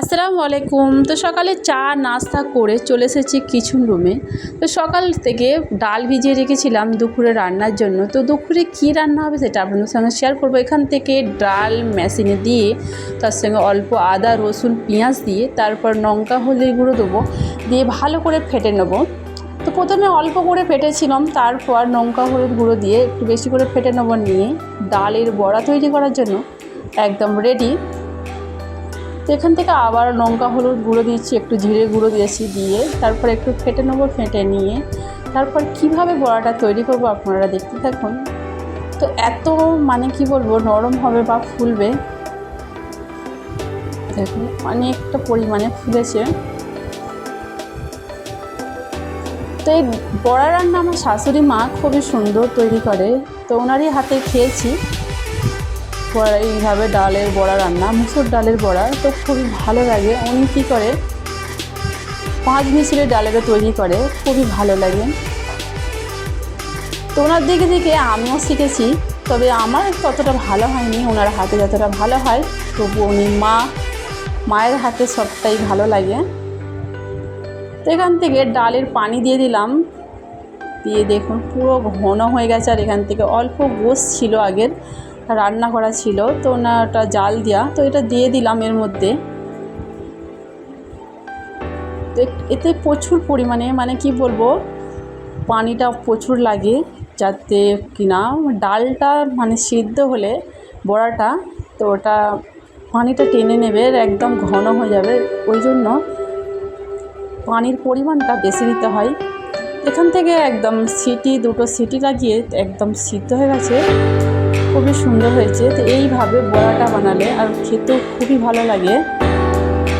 আসসালামু আলাইকুম। তো সকালে চা, নাস্তা করে চলে এসেছি কিচেন রুমে। তো সকাল থেকে ডাল ভিজিয়ে রেখেছিলাম দুপুরে রান্নার জন্য। তো দুপুরে কী রান্না হবে সেটা আপনাদের সঙ্গে শেয়ার করব। এখান থেকে ডাল মেশিনে দিয়ে তার সঙ্গে অল্প আদা, রসুন, পেঁয়াজ দিয়ে তারপর লঙ্কা, হলদির গুঁড়ো দেবো। দিয়ে ভালো করে ফেটে নেব। তো প্রথমে অল্প করে ফেটেছিলাম, তারপর লঙ্কা, হলুদ গুঁড়ো দিয়ে একটু বেশি করে ফেটে নেব নিয়ে ডালের বড়া তৈরি করার জন্য একদম রেডি তো এখান থেকে আবার লঙ্কা, হলুদ গুঁড়ো দিয়েছি, একটু জিরে গুঁড়ো দিয়েছি দিয়ে, তারপর একটু ফেটে নেব, ফেটে নিয়ে, তারপর কীভাবে বড়াটা তৈরি করব আপনারা দেখতে থাকুন। তো এত মানে কি বলব, নরম হবে বা ফুলবে, দেখুন, অনেকটা পরিমাণে ফুলেছে। তো এই বড়া রান্না আমার শাশুড়ি মা খুবই সুন্দর তৈরি করে, তো ওনারই হাতে খেয়েছি। এইভাবে ডালের বড়া রান্না, মুসুর ডালের বড়া, তো খুবই ভালো লাগে। উনি কী করে? পাঁচ মিশিরে ডালেরও তৈরি করে, খুবই ভালো লাগে। তো ওনার দিকে দেখে আমিও শিখেছি, তবে আমার ততটা ভালো হয়নি, ওনার হাতে যতটা ভালো হয় তবু উনি মা, মায়ের হাতে সবটাই ভালো লাগে। তো এখান থেকে ডালের পানি দিয়ে দিলাম। দিয়ে দেখুন, পুরো ঘন হয়ে গেছে, আর এখান থেকে অল্প গোস ছিল আগের। রান্না করা ছিল, তো না, ওটা জাল দেওয়া তো এটা দিয়ে দিলাম এর মধ্যে। তো এতে প্রচুর পরিমাণে মানে কি বলব, পানিটা প্রচুর লাগে, যাতে কিনা ডালটা মানে সিদ্ধ হলে বড়াটা, তো ওটা পানিটা টেনে নেবে, একদম ঘন হয়ে যাবে। ওই জন্য পানির পরিমাণটা বেশি দিতে হয়। এখান থেকে একদম সিটি, দুটো সিটি লাগিয়ে একদম সিদ্ধ হয়ে গেছে। খুবই সুন্দর হয়েছে। তো এইভাবে বড়াটা বানালে আর খেতেও খুবই ভালো লাগে।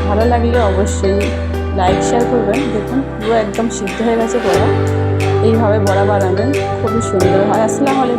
ভালো লাগলে অবশ্যই লাইক শেয়ার করবেন। দেখুন, পুরো একদম সিদ্ধ হয়ে গেছে বড়া। এইভাবে বড়া বানাবেন। খুবই সুন্দর হয়। আসসালামু আলাইকুম।